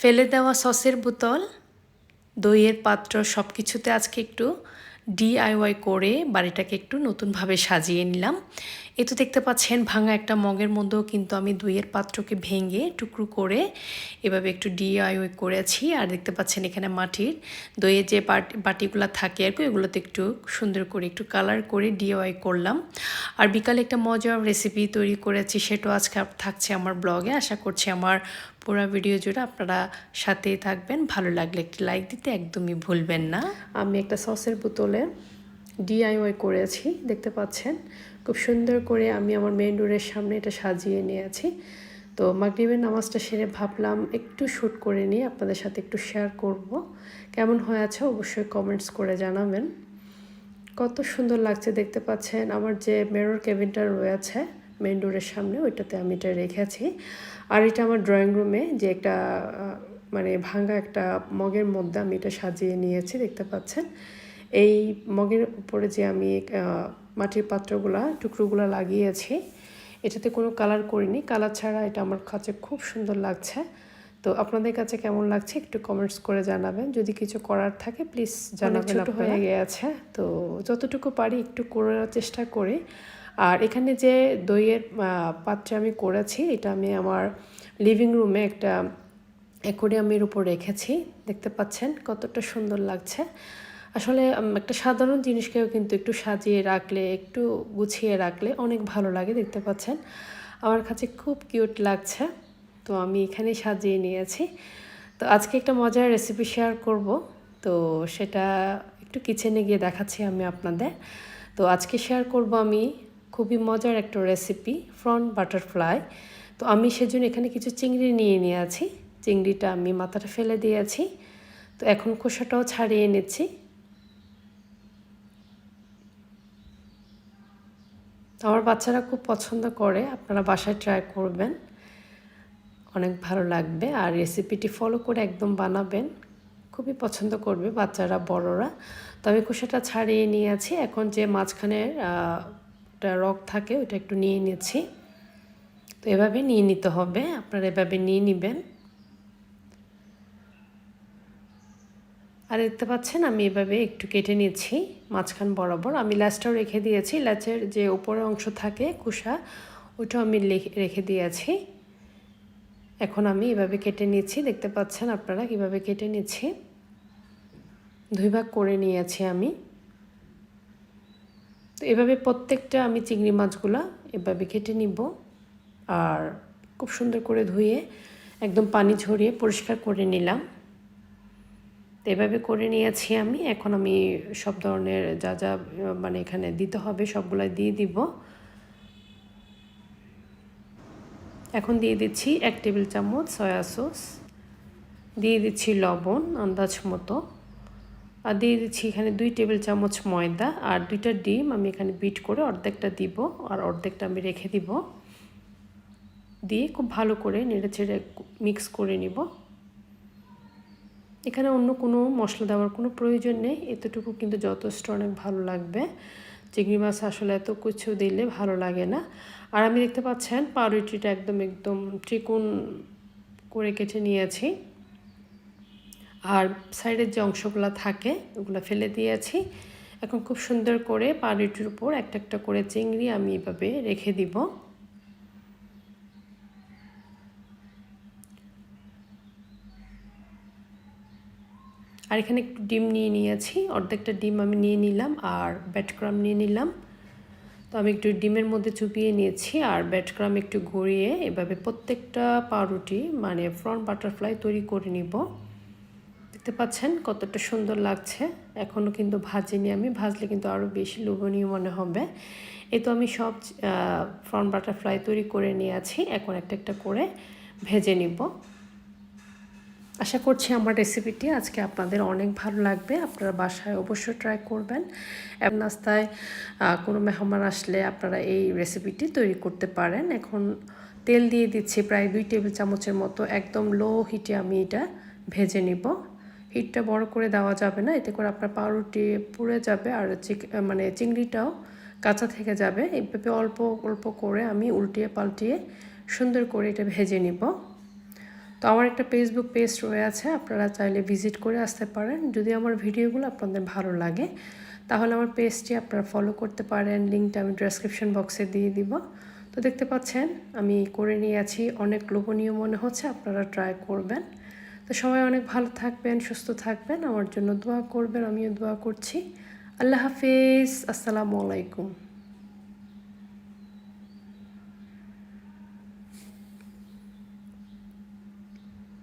ফেলে দেওয়া সসের বোতল, দইয়ের পাত্র সব কিছুতে আজকে একটু ডিআইওয়াই করে বাড়িটাকে একটু নতুনভাবে সাজিয়ে নিলাম। এ তো দেখতে পাচ্ছেন, ভাঙা একটা মগের মধ্যেও কিন্তু আমি দইয়ের পাত্রকে ভেঙে টুকরো করে এভাবে একটু ডিআইওয়াই করেছি। আর দেখতে পাচ্ছেন এখানে মাটির দইয়ের যে বাটিগুলো থাকে আর কি, ওগুলোতে একটু সুন্দর করে একটু কালার করে ডিআইওয়াই করলাম। আর বিকালে একটা মজার রেসিপি তৈরি করেছি, সেটাও আজকে থাকছে আমার ব্লগে আশা করছি আমার পুরো ভিডিও জুড়ে আপনারা সাথেই থাকবেন। ভালো লাগলে একটি লাইক দিতে একদমই ভুলবেন না। আমি একটা সসের বোতলে ডিআইওয়াই করেছি, দেখতে পাচ্ছেন। খুব সুন্দর করে আমি আমার মেন ডোরের সামনে এটা সাজিয়ে নিয়েছি। তো মাগরিবের নামাজটা সেরে ভাবলাম একটু শ্যুট করে নিয়ে আপনাদের সাথে একটু শেয়ার করব। কেমন হয়ে আছে অবশ্যই কমেন্টস করে জানাবেন। কত সুন্দর লাগছে দেখতে পাচ্ছেন, আমার যে মেরর কেবিনটা রয়েছে মেন ডোরের সামনে, ওইটাতে আমি এটা রেখেছি। আর এটা আমার ড্রয়িং রুমে যে একটা মানে ভাঙ্গা একটা মগের মধ্যে আমি এটা সাজিয়ে নিয়েছি, দেখতে পাচ্ছেন। এই মগের উপরে যে আমি মাটির পাত্রগুলা টুকরোগুলো লাগিয়েছি এটাতে কোনো কালার করিনি। কালার ছাড়া এটা আমার কাছে খুব সুন্দর লাগছে। তো আপনাদের কাছে কেমন লাগছে একটু কমেন্টস করে জানাবেন। যদি কিছু করার থাকে প্লিজ জানাবেন ছোটো হয়ে গিয়েছে। তো যতটুকু পারি একটু করার চেষ্টা করি। আর এখানে যে দইয়ের পাত্রে আমি করেছি এটা আমি আমার লিভিং রুমে একটা অ্যাকোরিয়ামের উপর রেখেছি। দেখতে পাচ্ছেন কতটা সুন্দর লাগছে। আসলে একটা সাধারণ জিনিসকেও কিন্তু একটু সাজিয়ে রাখলে, একটু গুছিয়ে রাখলে অনেক ভালো লাগে, দেখতে পাচ্ছেন। আমার কাছে খুব কিউট লাগছে, তো আমি এখানে সাজিয়ে নিয়েছি। তো আজকে একটা মজার রেসিপি শেয়ার করব, তো সেটা একটু কিচেনে গিয়ে দেখাচ্ছি আমি আপনাদের। তো আজকে শেয়ার করব আমি খুবই মজার একটা রেসিপি ফ্রন্ট বাটারফ্লাই তো আমি সেজন্য এখানে কিছু চিংড়ি নিয়ে নিয়েছি। চিংড়িটা আমি মাথাটা ফেলে দিয়েছি। তো এখন খোসাটাও ছাড়িয়ে নিচ্ছি। আমার বাচ্চারা খুব পছন্দ করে, আপনারা বাসায় ট্রাই করবেন। অনেক ভালো লাগবে। আর রেসিপিটি ফলো করে একদম বানাবেন। খুবই পছন্দ করবে বাচ্চারা, বড়রা। তো আমি খোসাটা ছাড়িয়ে নিয়েছি। এখন যে মাঝখানের রক থাকে, ওইটা একটু নিয়ে নিয়েছি তো এভাবে নিয়ে নিতে হবে। আপনারা এভাবে নিয়ে নেবেন। আর দেখতে পাচ্ছেন, আমি এভাবে একটু কেটে নিচ্ছি। মাঝখান বরাবর। আমি ল্যাচটাও রেখে দিয়েছি। ল্যাচের যে উপরের অংশ থাকে কুষা ওটাও আমি রেখে দিয়েছি। এখন আমি এভাবে কেটে নিচ্ছি। দেখতে পাচ্ছেন আপনারা কীভাবে কেটে নিচ্ছি। দুই ভাগ করে নিয়েছি আমি। তো এভাবে প্রত্যেকটা আমি চিংড়ি মাছগুলা এভাবে কেটে নিব আর খুব সুন্দর করে ধুয়ে একদম পানি ঝরিয়ে পরিষ্কার করে নিলাম। এভাবে করে নিয়েছি আমি। এখন আমি সব ধরনের যা যা মানে এখানে দিতে হবে সবগুলাই দিয়ে দিব। এখন দিয়ে দিচ্ছি এক টেবিল চামচ সয়া সস, দিয়ে দিচ্ছি লবণ আন্দাজ মতো, আর দিয়ে দিচ্ছি এখানে দুই টেবিল চামচ ময়দা, আর দুইটা ডিম আমি এখানে বিট করে অর্ধেকটা দিব, আর অর্ধেকটা আমি রেখে দিব। দিয়ে খুব ভালো করে নেড়ে ছেড়ে মিক্স করে নিব। এখানে অন্য কোনো মশলা দেওয়ার কোনো প্রয়োজন নেই। এতটুকু কিন্তু যথেষ্ট অনেক ভালো লাগবে। চিংড়ি মাছ আসলে এত কিছু দিলে ভালো লাগে না। আর আমি দেখতে পাচ্ছেন পাউরুটিটা একদম একদম ত্রিকোণ করে কেটে নিয়েছি। আর সাইডের যে অংশগুলো থাকে, ওগুলো ফেলে দিয়েছি। এখন খুব সুন্দর করে পাউরুটির উপর একটা একটা করে চিংড়ি আমি এভাবে রেখে দিব। আর এখানে একটু ডিম নিয়ে নিয়েছি। অর্ধেকটা ডিম আমি নিয়ে নিলাম আর ব্যাটক্রাম নিয়ে নিলাম। তো আমি একটু ডিমের মধ্যে চুপিয়ে নিয়েছি আর ব্যাটক্রাম একটু ঘুরিয়ে এভাবে প্রত্যেকটা পাউরুটি মানে ফ্রন্ট বাটারফ্লাই তৈরি করে নিব। দেখতে পাচ্ছেন কতটা সুন্দর লাগছে। এখনও কিন্তু ভাজিনি আমি, ভাজলে কিন্তু আরও বেশি লোভনীয় মনে হবে। এই তো আমি সব ফ্রন্ট বাটারফ্লাই তৈরি করে নিয়েছি। এখন একটা একটা করে ভেজে নিব। আশা করছি আমার রেসিপিটি আজকে আপনাদের অনেক ভালো লাগবে। আপনারা বাসায় অবশ্যই ট্রাই করবেন। এবং নাস্তায় কোনো মেহমান আসলে আপনারা এই রেসিপিটি তৈরি করতে পারেন। এখন তেল দিয়ে দিচ্ছি প্রায় দুই টেবিল চামচের মতো। একদম লো হিটে আমি এটা ভেজে নিব। হিটটা বড় করে দেওয়া যাবে না। এতে করে আপনার পাউরুটি পুড়ে যাবে আর চিক মানে চিংড়িটাও কাঁচা থেকে যাবে। এইভাবে অল্প অল্প করে আমি উল্টিয়ে পাল্টিয়ে সুন্দর করে এটা ভেজে নিব। তো আমার একটা ফেসবুক পেজ রয়ে আছে আপনারা চাইলে ভিজিট করে আসতে পারেন। যদি আমার ভিডিওগুলো আপনাদের ভালো লাগে, তাহলে আমার পেজটি আপনারা ফলো করতে পারেন। লিঙ্কটা আমি ডেসক্রিপশন বক্সে দিয়ে দিব। তো দেখতে পাচ্ছেন, আমি করে নিয়ে আছি। অনেক লোভনীয় মনে হচ্ছে, আপনারা ট্রাই করবেন। তো সবাই অনেক ভালো থাকবেন, সুস্থ থাকবেন। আমার জন্য দোয়া করবেন, আমিও দোয়া করছি। আল্লাহ হাফিজ, আসসালামু আলাইকুম।